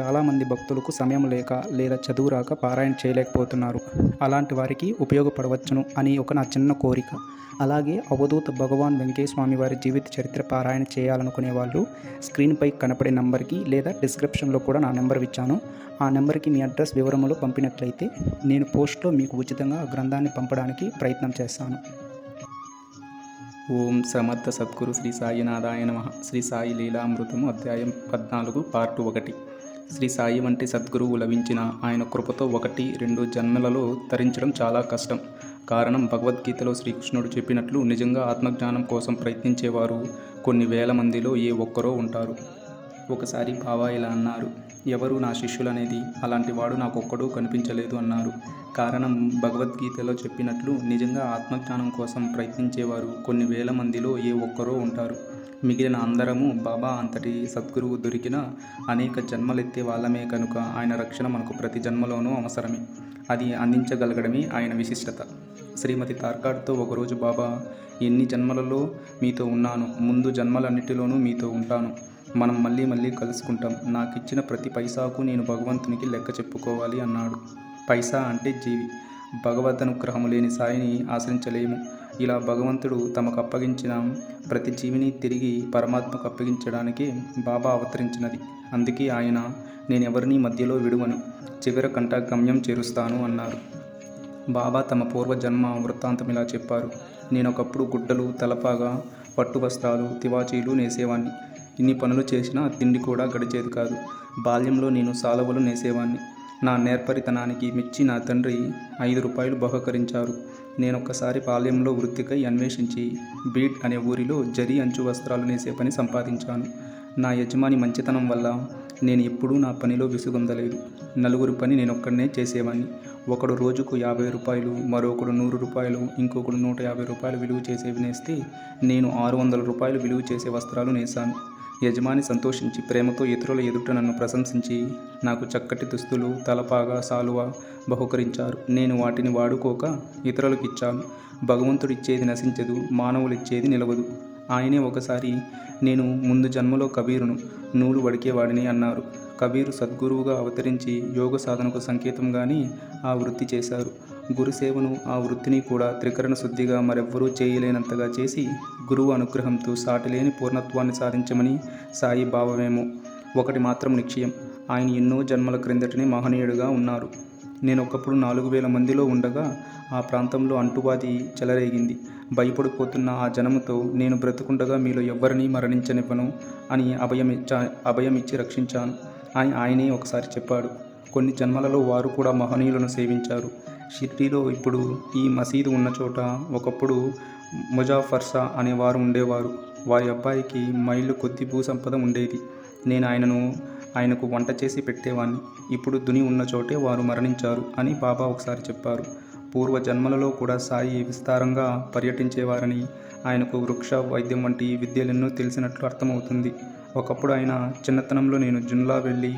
చాలామంది భక్తులకు సమయం లేక లేదా చదువు రాక పారాయణ చేయలేకపోతున్నారు. అలాంటి వారికి ఉపయోగపడవచ్చును అని ఒక నా చిన్న కోరిక. అలాగే అవధూత భగవాన్ వెంకయ్య స్వామి వారి జీవిత చరిత్ర పారాయణ చేయాలనుకునే వాళ్ళు స్క్రీన్పై కనపడే నంబర్కి లేదా డిస్క్రిప్షన్లో కూడా నా నెంబర్ ఇచ్చాను. ఆ నెంబర్కి మీ అడ్రస్ వివరములు పంపినట్లయితే నేను పోస్ట్లో మీకు ఉచితంగా ఆ గ్రంథాన్ని పంపడానికి ప్రయత్నం చేస్తాను. ఓం సమర్థ సద్గురు శ్రీ సాయినాథాయ నమ. శ్రీ సాయి లీలామృతము అధ్యాయం పద్నాలుగు పార్ట్ ఒకటి. శ్రీ సాయి వంటి సద్గురువు లభించిన ఆయన కృపతో ఒకటి రెండు జన్మలలో తరించడం చాలా కష్టం. కారణం భగవద్గీతలో శ్రీకృష్ణుడు చెప్పినట్లు నిజంగా ఆత్మజ్ఞానం కోసం ప్రయత్నించేవారు కొన్ని వేల మందిలో ఏ ఒక్కరో ఉంటారు. ఒకసారి బావా ఇలా అన్నారు ఎవరు నా శిష్యులనేది? అలాంటి వాడు నాకొక్కడూ కనిపించలేదు అన్నారు. కారణం భగవద్గీతలో చెప్పినట్లు నిజంగా ఆత్మజ్ఞానం కోసం ప్రయత్నించేవారు కొన్ని వేల మందిలో ఏ ఒక్కరో ఉంటారు. మిగిలిన అందరము బాబా అంతటి సద్గురువు దొరికిన అనేక జన్మలెత్తే వాళ్ళమే కనుక ఆయన రక్షణ మనకు ప్రతి జన్మలోనూ అవసరమే. అది అందించగలగడమే ఆయన విశిష్టత. శ్రీమతి తార్కాడ్తో ఒకరోజు బాబా ఎన్ని జన్మలలో మీతో ఉన్నాను? ముందు జన్మలన్నిటిలోనూ మీతో ఉంటాను. మనం మళ్ళీ మళ్ళీ కలుసుకుంటాం. నాకు ఇచ్చిన ప్రతి పైసాకు నేను భగవంతునికి లెక్క చెప్పుకోవాలి అన్నాడు. పైసా అంటే జీవి. భగవద్ అనుగ్రహము లేని సాయిని ఆశ్రయించలేము. ఇలా భగవంతుడు తమకు అప్పగించిన ప్రతి జీవిని తిరిగి పరమాత్మకు అప్పగించడానికి బాబా అవతరించినది. అందుకే ఆయన నేను ఎవరిని మధ్యలో విడువను చివరి కంట గమ్యం చేరుస్తాను అన్నారు. బాబా తమ పూర్వజన్మ వృత్తాంతం ఇలా చెప్పారు. నేనొకప్పుడు గుడ్డలు తలపాగా పట్టు వస్త్రాలు తివాచీలు నేసేవాణ్ణి. ఇన్ని పనులు చేసినా తిండి కూడా గడిచేది కాదు. బాల్యంలో నేను సాలవులు నేసేవాణ్ణి. నా నేర్పరితనానికి మెచ్చి నా తండ్రి ఐదు రూపాయలు బహుకరించారు. నేనొక్కసారి పాలెంలో వృత్తికై అన్వేషించి బీడ్ అనే ఊరిలో జరీ అంచు వస్త్రాలు నేసే పని సంపాదించాను. నా యజమాని మంచితనం వల్ల నేను ఎప్పుడూ నా పనిలో విసుగొందలేదు. నలుగురు పని నేనొక్కడనే చేసేవాడిని ఒకడు రోజుకు యాభై రూపాయలు మరొకడు నూరు రూపాయలు ఇంకొకడు నూట యాభై రూపాయలు విలువ చేసేవి నేస్తే నేను ఆరు వందల రూపాయలు విలువ చేసే వస్త్రాలు నేసాను. యజమాని సంతోషించి ప్రేమతో ఇతరుల ఎదుట నన్ను ప్రశంసించి నాకు చక్కటి దుస్తులు తలపాగా సాలువ బహుకరించారు. నేను వాటిని వాడుకోక ఇతరులకు ఇచ్చాను భగవంతుడు ఇచ్చేది నశించదు మానవులు ఇచ్చేది నిలవదు. ఆయనే ఒకసారి నేను ముందు జన్మలో కబీరును నూలు వడికేవాడిని అన్నారు. కబీరు సద్గురువుగా అవతరించి యోగ సాధనకు సంకేతంగానే ఆ వృత్తి చేశారు. గురుసేవను ఆ వృత్తిని కూడా త్రికరణ శుద్ధిగా మరెవ్వరూ చేయలేనంతగా చేసి గురువు అనుగ్రహంతో సాటిలేని పూర్ణత్వాన్ని సాధించమని సాయి భావమేమో. ఒకటి మాత్రం నిశ్చయం ఆయన ఎన్నో జన్మల క్రిందటనే మహనీయుడుగా ఉన్నారు. నేను ఒకప్పుడు నాలుగు వేల మందిలో ఉండగా ఆ ప్రాంతంలో అంటువాది చెలరేగింది. భయపడిపోతున్న ఆ జనముతో నేను బ్రతుకుండగా మీలో ఎవ్వరినీ మరణించనివ్వను అని అభయమిచ్చా అభయమిచ్చి రక్షించాను. అని ఆయనే ఒకసారి చెప్పాడు కొన్ని జన్మలలో వారు కూడా మహనీయులను సేవించారు. షిర్డీలో ఇప్పుడు ఈ మసీదు ఉన్న చోట ఒకప్పుడు ముజాఫర్సా అనేవారు ఉండేవారు. వారి అబ్బాయికి మైళ్ళు కొద్ది భూసంపద ఉండేది. నేను ఆయనను ఆయనకు వంట చేసి పెట్టేవాణ్ణి. ఇప్పుడు దుని ఉన్న చోటే వారు మరణించారు అని బాబా ఒకసారి చెప్పారు. పూర్వ జన్మలలో కూడా సాయి విస్తారంగా పర్యటించేవారని ఆయనకు వృక్ష వైద్యం వంటి విద్యలెన్నో తెలిసినట్లు అర్థమవుతుంది. ఒకప్పుడు ఆయన చిన్నతనంలో నేను జున్లా వెళ్ళి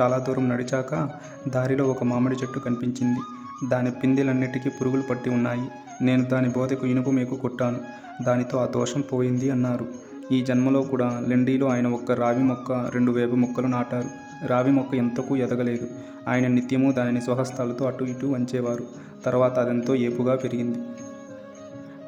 చాలా దూరం నడిచాక దారిలో ఒక మామిడి చెట్టు కనిపించింది. దాని పిందెలన్నిటికీ పురుగులు పట్టి ఉన్నాయి. నేను దాని బోధకు ఇనుపు మీకు కొట్టాను. దానితో ఆ దోషం పోయింది అన్నారు. ఈ జన్మలో కూడా లెండీలో ఆయన ఒక్క రావి మొక్క రెండు వేప మొక్కలు నాటారు. రావి మొక్క ఎంతకు ఎదగలేదు. ఆయన నిత్యము దానిని స్వహస్తాలతో అటు ఇటు వంచేవారు. తర్వాత అదెంతో ఏపుగా పెరిగింది.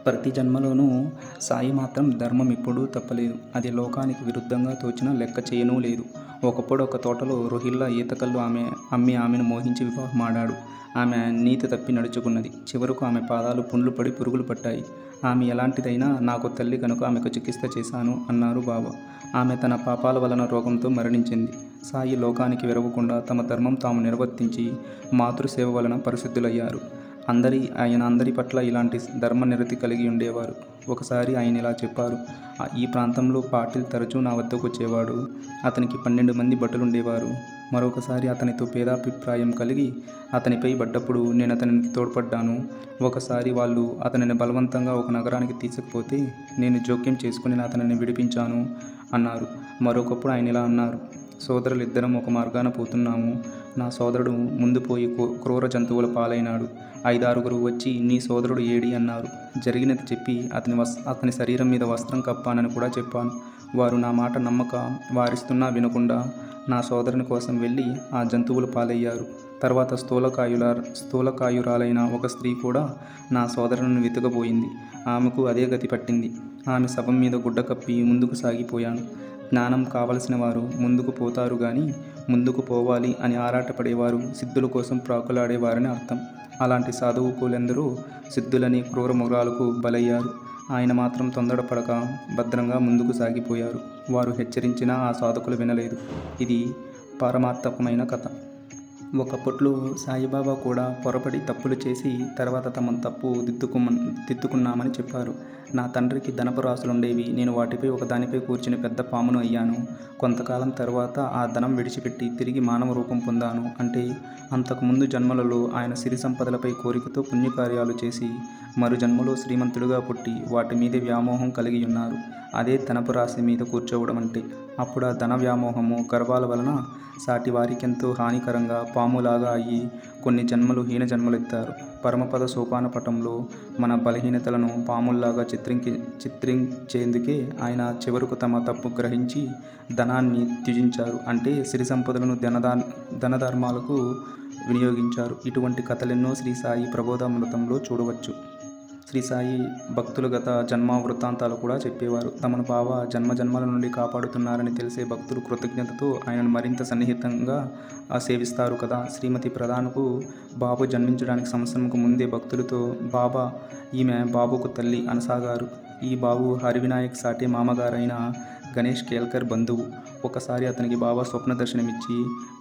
ప్రతి జన్మలోనూ సాయి మాత్రం ధర్మం ఎప్పుడూ తప్పలేదు. అది లోకానికి విరుద్ధంగా తోచిన లెక్క చేయనూ లేదు. ఒకప్పుడు ఒక తోటలో రోహిల్లా ఈతకల్లు ఆమె అమ్మి ఆమెను మోహించి వివాహమాడాడు. ఆమె నీతి తప్పి నడుచుకున్నది. చివరకు ఆమె పాదాలు పుండ్లు పడి పురుగులు పట్టాయి. ఆమె ఎలాంటిదైనా నాకు తల్లి కనుక ఆమెకు చికిత్స చేశాను అన్నారు బాబా ఆమె తన పాపాల వలన రోగంతో మరణించింది. సాయి లోకానికి విరవకుండా తమ ధర్మం తాము నిర్వర్తించి మాతృసేవ వలన పరిశుద్ధులయ్యారు. అందరి ఆయన అందరి పట్ల ఇలాంటి ధర్మ నిరతి కలిగి ఉండేవారు. ఒకసారి ఆయన ఇలా చెప్పారు ఈ ప్రాంతంలో పాటిల్ తరచూ నా వద్దకు వచ్చేవాడు. అతనికి పన్నెండు మంది భటులుండేవారు. మరొకసారి అతనితో భేదాభిప్రాయం కలిగి అతనిపై పడ్డప్పుడు నేను అతనికి తోడ్పడ్డాను. ఒకసారి వాళ్ళు అతనిని బలవంతంగా ఒక నగరానికి తీసుకుపోతే నేను జోక్యం చేసుకుని అతనిని విడిపించాను అన్నారు. మరొకప్పుడు ఆయన ఇలా అన్నారు సోదరులు ఇద్దరం ఒక మార్గాన పోతున్నాము. నా సోదరుడు ముందు పోయి క్రూర జంతువుల పాలైనాడు. ఐదారుగురు వచ్చి నీ సోదరుడు ఏడి అన్నారు. జరిగినది చెప్పి అతని వస్ అతని శరీరం మీద వస్త్రం కప్పానని కూడా చెప్పాను. వారు నా మాట నమ్మక వారిస్తున్నా వినకుండా నా సోదరుని కోసం వెళ్ళి ఆ జంతువుల పాలయ్యారు. తర్వాత స్థూలకాయుల స్థూలకాయురాలైన ఒక స్త్రీ కూడా నా సోదరుని వెతుకబోయింది. ఆమెకు అదే గతి పట్టింది. ఆమె శవం మీద గుడ్డ కప్పి ముందుకు సాగిపోయాను. జ్ఞానం కావలసిన వారు ముందుకు పోతారు కానీ ముందుకు పోవాలి అని ఆరాటపడేవారు సిద్ధుల కోసం ప్రాకులాడేవారని అర్థం. అలాంటి సాధువుకులెందరూ సిద్ధులని క్రూర మృగాలకు బలయ్యారు. ఆయన మాత్రం తొందరపడక భద్రంగా ముందుకు సాగిపోయారు. వారు హెచ్చరించినా ఆ సాధకులు వినలేదు. ఇది పారమార్థకమైన కథ. ఒకప్పట్లో సాయిబాబా కూడా పొరపడి తప్పులు చేసి తర్వాత తమ తప్పు దిద్దుకుమ దిద్దుకున్నామని చెప్పారు. నా తండ్రికి ధనపు రాసులుండేవి. నేను వాటిపై ఒకదానిపై కూర్చుని పెద్ద పామును అయ్యాను. కొంతకాలం తర్వాత ఆ ధనం విడిచిపెట్టి తిరిగి మానవ రూపం పొందాను. అంటే అంతకుముందు జన్మలలో ఆయన సిరి సంపదలపై కోరికతో పుణ్యకార్యాలు చేసి మరు జన్మలో శ్రీమంతుడుగా పుట్టి వాటి మీద వ్యామోహం కలిగి ఉన్నారు. అదే ధనపు రాశి మీద కూర్చోవడం అంటే అప్పుడు ఆ ధన వ్యామోహము గర్వాల వలన సాటి వారికెంతో హానికరంగా పాములాగా అయ్యి కొన్ని జన్మలు హీన జన్మలెత్తారు. పరమపద సోపాన పటంలో మన బలహీనతలను పాముల్లాగా చిత్రించి చిత్రించేందుకే ఆయన చివరకు తమ తప్పు గ్రహించి ధనాన్ని త్యజించారు. అంటే సిరి సంపదలను ధనదా ధనధర్మాలకు వినియోగించారు. ఇటువంటి కథలెన్నో శ్రీ సాయి ప్రబోధామృతంలో చూడవచ్చు. శ్రీ సాయి భక్తులు గత జన్మ వృత్తాంతాలు కూడా చెప్పేవారు. తమను బావ జన్మ జన్మల నుండి కాపాడుతున్నారని తెలిసే భక్తులు కృతజ్ఞతతో ఆయనను మరింత సన్నిహితంగా ఆ, సేవిస్తారు కదా. శ్రీమతి ప్రధానకు బాబు జన్మించడానికి సంవత్సరంకు ముందే భక్తులతో బాబా ఈమె బాబుకు తల్లి అనసాగారు. ఈ బాబు హరివినాయక్ సాటే మామగారైన గణేష్ కేల్కర్ బంధువు. ఒకసారి అతనికి బాబా స్వప్న దర్శనమిచ్చి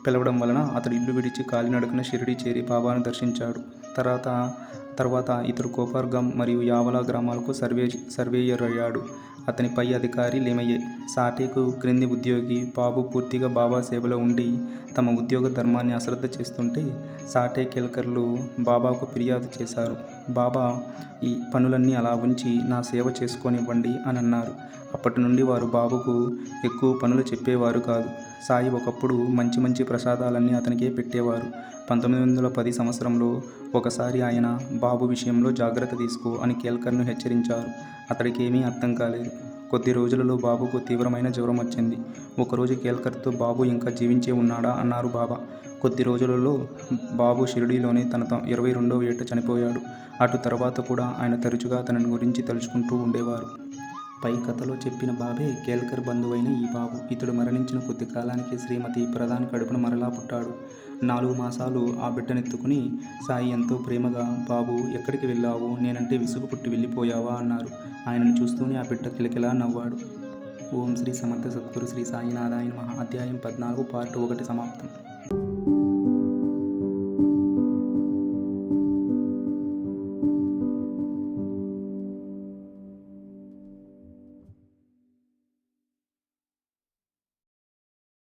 పిలవడం వలన అతడు ఇల్లు విడిచి కాలినడకన షిరిడి చేరి బాబాను దర్శించాడు. తర్వాత తర్వాత ఇతడు కోపర్గం మరియు యావలా గ్రామాలకు సర్వే సర్వేయర్ అయ్యాడు అతని పై అధికారి లేమయ్యే. సాటేకు క్రింది ఉద్యోగి బాబు పూర్తిగా బాబా సేవలో ఉండి తమ ఉద్యోగ ధర్మాన్ని అశ్రద్ధ చేస్తుంటే సాటే కేల్కర్లు బాబాకు ఫిర్యాదు చేశారు. బాబా ఈ పనులన్నీ అలా ఉంచి నా సేవ చేసుకొనివ్వండి అని అన్నారు అప్పటి నుండి వారు బాబుకు ఎక్కువ పనులు చెప్పేవారు కాదు. సాయి ఒకప్పుడు మంచి మంచి ప్రసాదాలన్నీ అతనికే పెట్టేవారు. పంతొమ్మిది వందల పది సంవత్సరంలో ఒకసారి ఆయన బాబు విషయంలో జాగ్రత్త తీసుకో అని కేల్కర్ను హెచ్చరించారు. అతడికేమీ అర్థం కాలేదు. కొద్ది రోజులలో బాబుకు తీవ్రమైన జ్వరం వచ్చింది. ఒకరోజు కేల్కర్తో బాబు ఇంకా జీవించే ఉన్నాడా? అన్నారు బాబా. కొద్ది రోజులలో బాబు షిరిడీలోనే తన ఇరవై రెండవ ఏట చనిపోయాడు. అటు తర్వాత కూడా ఆయన తరచుగా తనని గురించి తలుచుకుంటూ ఉండేవారు. పై కథలో చెప్పిన బాబే కేల్కర్ బంధువైన ఈ బాబు. ఇతడు మరణించిన కొద్ది కాలానికి శ్రీమతి ప్రధాని కడుపున మరలా పుట్టాడు. నాలుగు మాసాలు ఆ బిడ్డనెత్తుకుని సాయి ఎంతో ప్రేమగా బాబు ఎక్కడికి వెళ్ళావు? నేనంటే విసుగు పుట్టి వెళ్ళిపోయావా? అన్నారు. ఆయనను చూస్తూనే ఆ బిడ్డ కిలకిలా నవ్వాడు. ఓం శ్రీ సమర్థ సద్గురు శ్రీ సాయినారాయణ మహా అధ్యాయం పద్నాలుగు పార్ట్ ఒకటి సమాప్తం. you